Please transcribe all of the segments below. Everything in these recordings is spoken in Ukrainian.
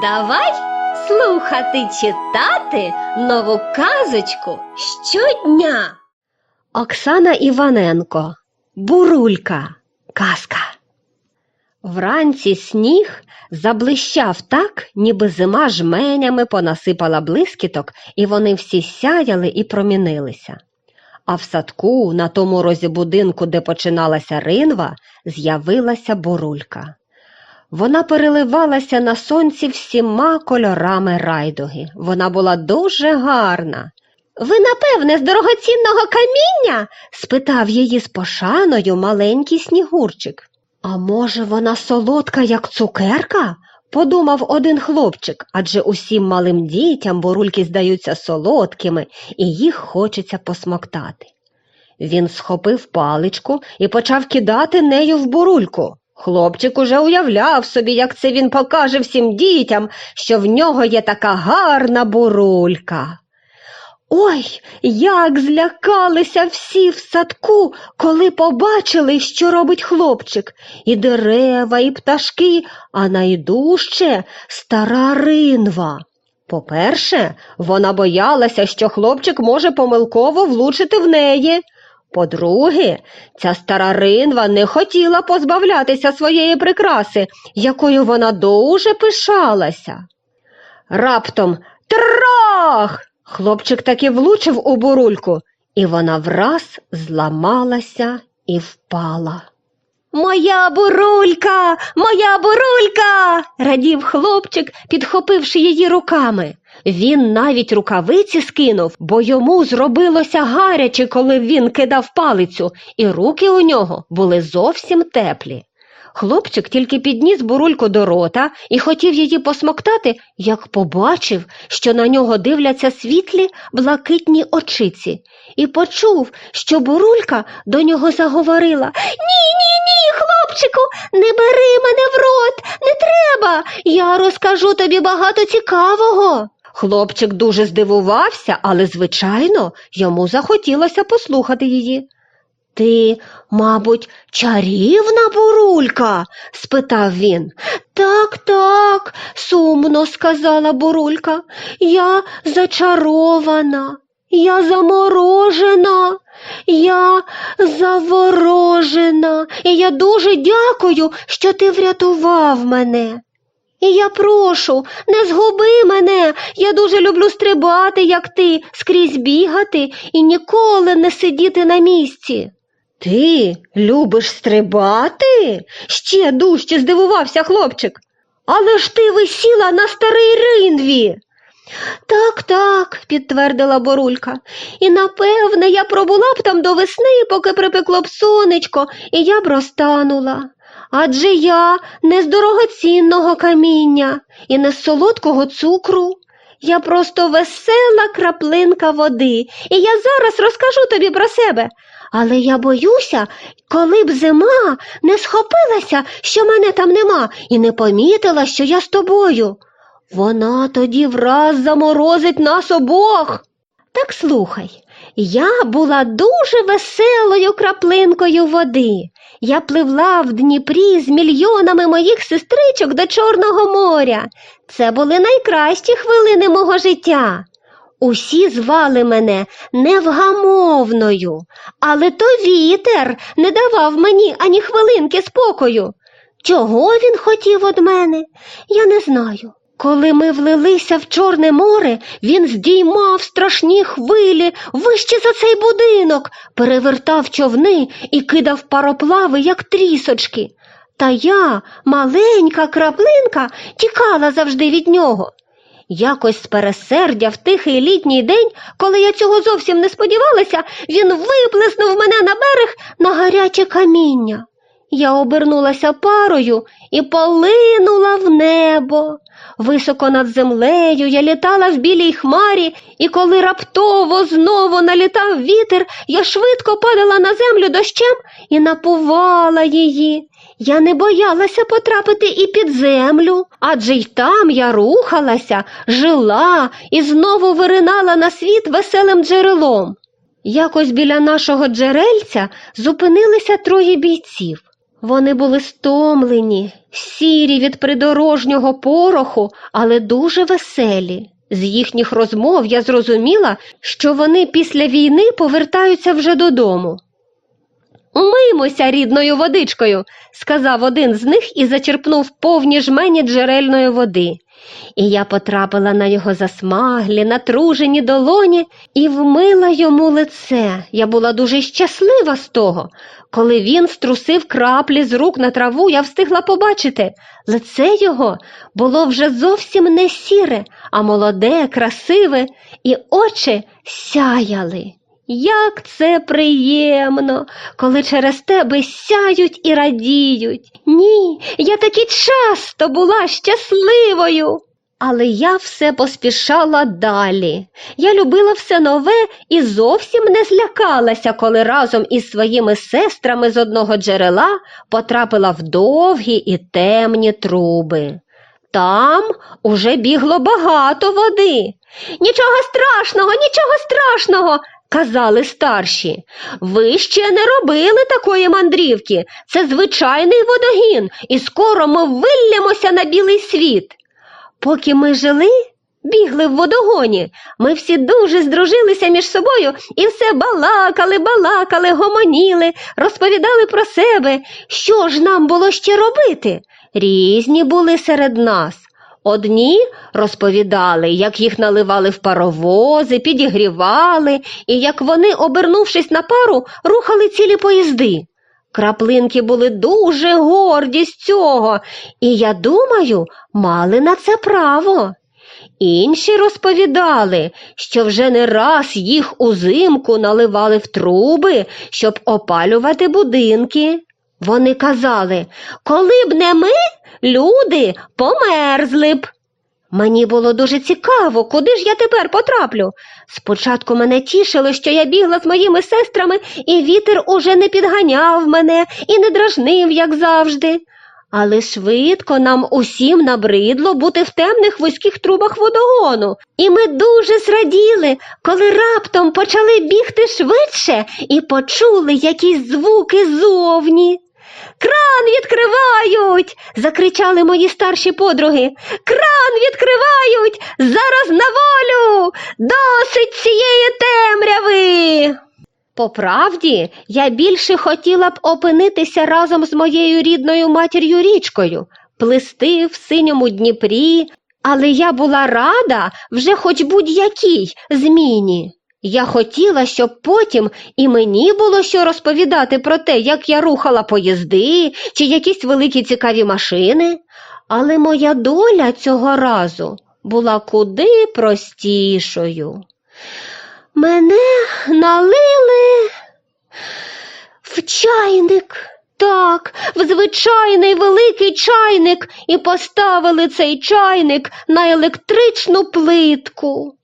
Давай слухати читати нову казочку щодня. Оксана Іваненко Бурулька. Казка. Вранці сніг заблищав так, ніби зима жменями понасипала блискіток, і вони всі сяяли і промінилися. А в садку, на тому розі будинку, де починалася ринва, з'явилася бурулька. Вона переливалася на сонці всіма кольорами райдуги. Вона була дуже гарна. Ви, напевне, з дорогоцінного каміння? спитав її з пошаною маленький снігурчик. А може, вона солодка, як цукерка? подумав один хлопчик, адже усім малим дітям бурульки здаються солодкими, і їх хочеться посмоктати. Він схопив паличку і почав кидати нею в бурульку. Хлопчик уже уявляв собі, як це він покаже всім дітям, що в нього є така гарна бурулька. Ой, як злякалися всі в садку, коли побачили, що робить хлопчик, і дерева, і пташки, а найдужче стара ринва. По-перше, вона боялася, що хлопчик може помилково влучити в неї. По-друге, ця стара ринва не хотіла позбавлятися своєї прикраси, якою вона дуже пишалася. Раптом трах! Хлопчик таки влучив у бурульку, і вона враз зламалася і впала. Моя бурулька, моя бурулька. радів хлопчик, підхопивши її руками. Він навіть рукавиці скинув, бо йому зробилося гаряче, коли він кидав палицю, і руки у нього були зовсім теплі. Хлопчик тільки підніс бурульку до рота і хотів її посмоктати, як побачив, що на нього дивляться світлі блакитні очиці, і почув, що бурулька до нього заговорила Ні, ні, ні, хлопчику, не бери мене в рот, не треба. Я розкажу тобі багато цікавого. Хлопчик дуже здивувався, але, звичайно, йому захотілося послухати її. Ти, мабуть, чарівна бурулька? спитав він. Так, так, сумно сказала бурулька. Я зачарована, я заморожена, я заворожена, і я дуже дякую, що ти врятував мене. І я прошу, не згуби мене. Я дуже люблю стрибати, як ти, скрізь бігати і ніколи не сидіти на місці. Ти любиш стрибати? ще дужче здивувався хлопчик. Але ж ти висіла на старій ринві. Так, так, підтвердила Борулька. І напевне я пробула б там до весни, поки припекло б сонечко, і я б розтанула. Адже я не з дорогоцінного каміння і не з солодкого цукру. Я просто весела краплинка води, і я зараз розкажу тобі про себе. Але я боюся, коли б зима не схопилася, що мене там нема, і не помітила, що я з тобою. Вона тоді враз заморозить нас обох. Так слухай, я була дуже веселою краплинкою води. Я пливла в Дніпрі з мільйонами моїх сестричок до Чорного моря. Це були найкращі хвилини мого життя. Усі звали мене невгамовною, але то вітер не давав мені ані хвилинки спокою. Чого він хотів від мене, я не знаю. Коли ми влилися в Чорне море, він здіймав страшні хвилі вище за цей будинок, перевертав човни і кидав пароплави, як трісочки. Та я, маленька краплинка, тікала завжди від нього. Якось з пересердя в тихий літній день, коли я цього зовсім не сподівалася, він виплеснув мене на берег на гаряче каміння. Я обернулася парою і полинула в небо. Високо над землею я літала в білій хмарі, і коли раптово знову налітав вітер, я швидко падала на землю дощем і напувала її. Я не боялася потрапити і під землю, адже й там я рухалася, жила і знову виринала на світ веселим джерелом. Якось біля нашого джерельця зупинилися троє бійців. Вони були стомлені, сірі від придорожнього пороху, але дуже веселі. З їхніх розмов я зрозуміла, що вони після війни повертаються вже додому. Умиймося рідною водичкою, сказав один з них і зачерпнув повні жмені джерельної води. І я потрапила на його засмаглі, натружені долоні і вмила йому лице. Я була дуже щаслива з того. Коли він струсив краплі з рук на траву, я встигла побачити. Лице його було вже зовсім не сіре, а молоде, красиве, і очі сяяли. Як це приємно, коли через тебе сяють і радіють. Ні, я таки часто була щасливою. Але я все поспішала далі. Я любила все нове і зовсім не злякалася, коли разом із своїми сестрами з одного джерела потрапила в довгі і темні труби. Там уже бігло багато води. Нічого страшного, нічого страшного, казали старші. Ви ще не робили такої мандрівки. Це звичайний водогін, і скоро ми виллямося на білий світ. Поки ми жили, бігли в водогоні, ми всі дуже здружилися між собою і все балакали, балакали, гомоніли, розповідали про себе, що ж нам було ще робити. Різні були серед нас. Одні розповідали, як їх наливали в паровози, підігрівали, і як вони, обернувшись на пару, рухали цілі поїзди. Краплинки були дуже горді з цього, і, я думаю, мали на це право. Інші розповідали, що вже не раз їх узимку наливали в труби, щоб опалювати будинки. Вони казали, коли б не ми, люди померзли б. Мені було дуже цікаво, куди ж я тепер потраплю. Спочатку мене тішило, що я бігла з моїми сестрами, і вітер уже не підганяв мене і не дражнив, як завжди. Але швидко нам усім набридло бути в темних вузьких трубах водогону, і ми дуже зраділи, коли раптом почали бігти швидше і почули якісь звуки зовні. Кран відкривають. закричали мої старші подруги. Кран відкривають. Зараз на волю. Досить цієї темряви. По правді, я більше хотіла б опинитися разом з моєю рідною матір'ю річкою, плисти в синьому Дніпрі, але я була рада вже хоч будь-якій зміні. Я хотіла, щоб потім і мені було що розповідати про те, як я рухала поїзди чи якісь великі цікаві машини, але моя доля цього разу була куди простішою. Мене налили в чайник. Так, в звичайний великий чайник і поставили цей чайник на електричну плитку.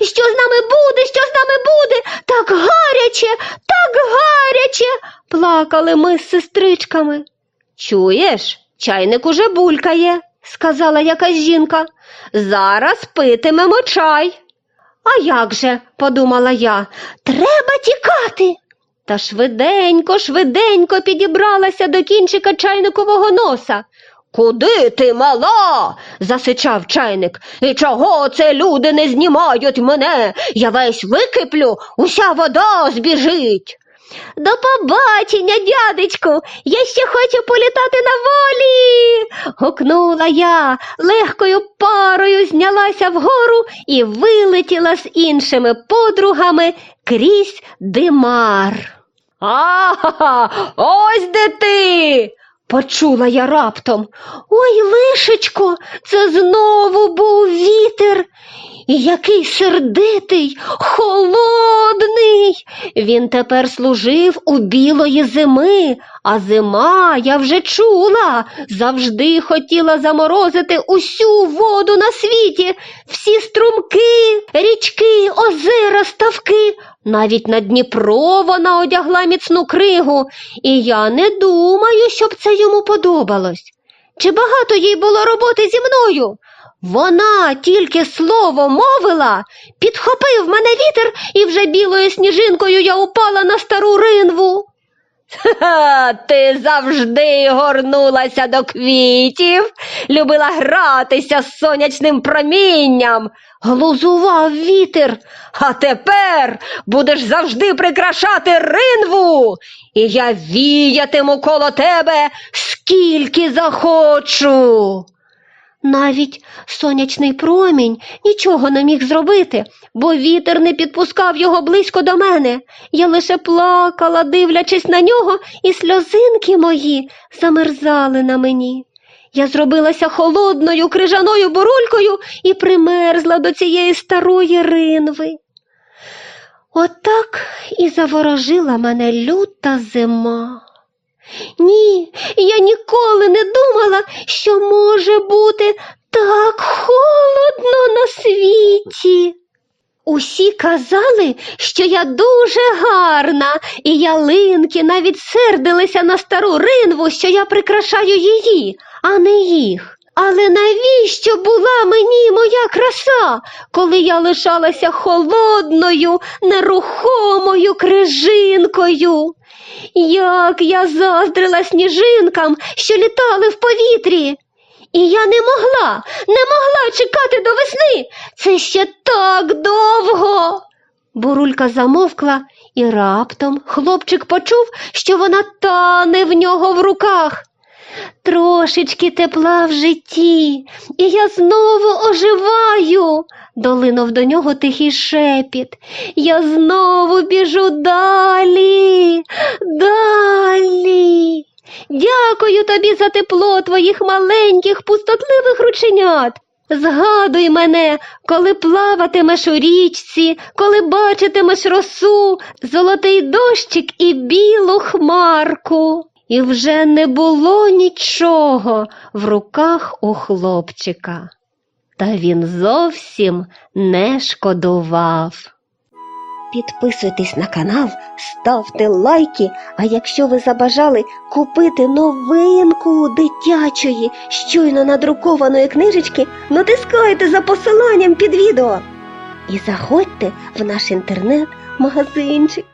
Що з нами буде? Що з нами буде? Так гаряче, так гаряче, плакали ми з сестричками. Чуєш, чайник уже булькає, сказала якась жінка. Зараз питимемо чай. А як же, подумала я, треба тікати. Та швиденько, швиденько підібралася до кінчика чайникового носа. Куди ти мала? засичав чайник. І чого це люди не знімають мене? Я весь википлю, уся вода збіжить. До побачення, дядечку, я ще хочу політати на волі. гукнула я, легкою парою знялася вгору і вилетіла з іншими подругами крізь димар. А ха. ось де ти. Почула я раптом. Ой, лишечко, це знову був вітер. І який сердитий, холодний. Він тепер служив у білої зими, а зима, я вже чула, завжди хотіла заморозити усю воду на світі, всі струмки, річки, озера, ставки. Навіть на Дніпро вона одягла міцну кригу, і я не думаю, щоб це йому подобалось. Чи багато їй було роботи зі мною? Вона тільки слово мовила, підхопив мене вітер, і вже білою сніжинкою я упала на стару ринву. Ха, ти завжди горнулася до квітів, любила гратися з сонячним промінням, глузував вітер, а тепер будеш завжди прикрашати ринву, і я віятиму коло тебе скільки захочу. Навіть сонячний промінь нічого не міг зробити, бо вітер не підпускав його близько до мене. Я лише плакала, дивлячись на нього, і сльозинки мої замерзали на мені. Я зробилася холодною крижаною бурулькою і примерзла до цієї старої ринви. Отак і заворожила мене люта зима. Ні, я ніколи не думала, що може бути так холодно на світі. Усі казали, що я дуже гарна, і ялинки навіть сердилися на стару ринву, що я прикрашаю її, а не їх. Але навіщо була мені моя краса, коли я лишалася холодною, нерухомою крижинкою? Як я заздрила сніжинкам, що літали в повітрі. І я не могла, не могла чекати до весни. Це ще так довго. Бурулька замовкла, і раптом хлопчик почув, що вона тане в нього в руках. Трошечки тепла в житті, і я знову оживаю, долинув до нього тихий шепіт. Я знову біжу далі, далі. Дякую тобі за тепло твоїх маленьких пустотливих рученят. Згадуй мене, коли плаватимеш у річці, коли бачитимеш росу, золотий дощик і білу хмарку. І вже не було нічого в руках у хлопчика. Та він зовсім не шкодував. Підписуйтесь на канал, ставте лайки, а якщо ви забажали купити новинку дитячої, щойно надрукованої книжечки, натискайте за посиланням під відео. І заходьте в наш інтернет-магазинчик.